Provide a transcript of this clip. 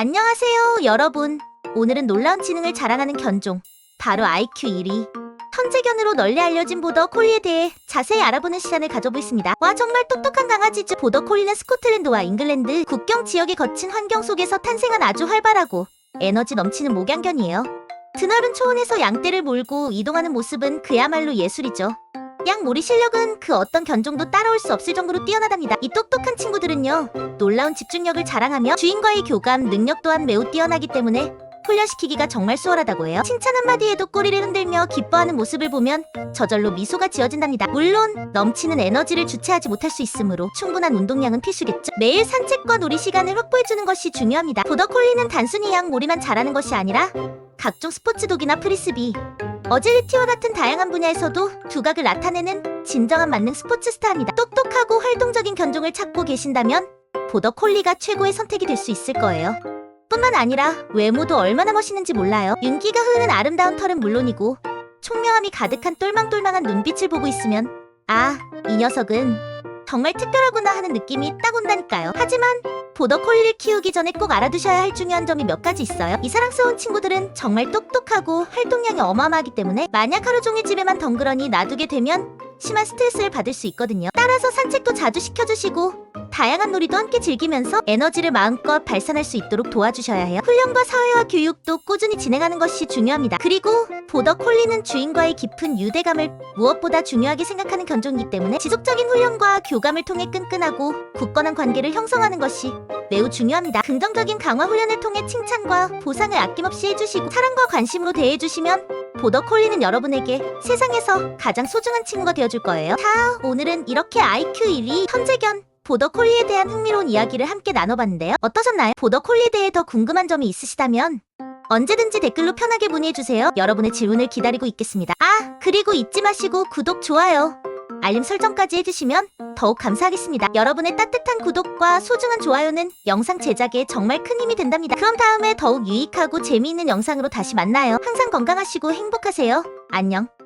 안녕하세요, 여러분. 오늘은 놀라운 지능을 자랑하는 견종, 바로 IQ 1위. 현재견으로 널리 알려진 보더 콜리에 대해 자세히 알아보는 시간을 가져보겠습니다. 와, 정말 똑똑한 강아지죠. 보더 콜리는 스코틀랜드와 잉글랜드 국경 지역의 거친 환경 속에서 탄생한 아주 활발하고 에너지 넘치는 목양견이에요. 드넓은 초원에서 양떼를 몰고 이동하는 모습은 그야말로 예술이죠. 양몰이 실력은 그 어떤 견종도 따라올 수 없을 정도로 뛰어나답니다. 이 똑똑한 친구들은요, 놀라운 집중력을 자랑하며 주인과의 교감 능력 또한 매우 뛰어나기 때문에 훈련시키기가 정말 수월하다고 해요. 칭찬 한마디에도 꼬리를 흔들며 기뻐하는 모습을 보면 저절로 미소가 지어진답니다. 물론 넘치는 에너지를 주체하지 못할 수 있으므로 충분한 운동량은 필수겠죠. 매일 산책과 놀이 시간을 확보해주는 것이 중요합니다. 보더콜리는 단순히 양몰이만 잘하는 것이 아니라 각종 스포츠독이나 프리스비, 어질리티와 같은 다양한 분야에서도 두각을 나타내는 진정한 만능 스포츠 스타입니다. 똑똑하고 활동적인 견종을 찾고 계신다면 보더 콜리가 최고의 선택이 될 수 있을 거예요. 뿐만 아니라 외모도 얼마나 멋있는지 몰라요. 윤기가 흐르는 아름다운 털은 물론이고 총명함이 가득한 똘망똘망한 눈빛을 보고 있으면 아, 이 녀석은 정말 특별하구나 하는 느낌이 딱 온다니까요. 하지만 보더 콜리를 키우기 전에 꼭 알아두셔야 할 중요한 점이 몇 가지 있어요. 이 사랑스러운 친구들은 정말 똑똑하고 활동량이 어마어마하기 때문에 만약 하루 종일 집에만 덩그러니 놔두게 되면 심한 스트레스를 받을 수 있거든요. 따라서 산책도 자주 시켜주시고 다양한 놀이도 함께 즐기면서 에너지를 마음껏 발산할 수 있도록 도와주셔야 해요. 훈련과 사회화 교육도 꾸준히 진행하는 것이 중요합니다. 그리고 보더 콜리는 주인과의 깊은 유대감을 무엇보다 중요하게 생각하는 견종이기 때문에 지속적인 훈련과 교감을 통해 끈끈하고 굳건한 관계를 형성하는 것이 매우 중요합니다. 긍정적인 강화 훈련을 통해 칭찬과 보상을 아낌없이 해주시고 사랑과 관심으로 대해주시면 보더 콜리는 여러분에게 세상에서 가장 소중한 친구가 되어줄 거예요. 자, 오늘은 이렇게 IQ 1위 현재견 보더 콜리에 대한 흥미로운 이야기를 함께 나눠봤는데요. 어떠셨나요? 보더 콜리에 대해 더 궁금한 점이 있으시다면 언제든지 댓글로 편하게 문의해주세요. 여러분의 질문을 기다리고 있겠습니다. 아, 그리고 잊지 마시고 구독, 좋아요, 알림 설정까지 해주시면 더욱 감사하겠습니다. 여러분의 따뜻한 구독과 소중한 좋아요는 영상 제작에 정말 큰 힘이 된답니다. 그럼 다음에 더욱 유익하고 재미있는 영상으로 다시 만나요. 항상 건강하시고 행복하세요. 안녕.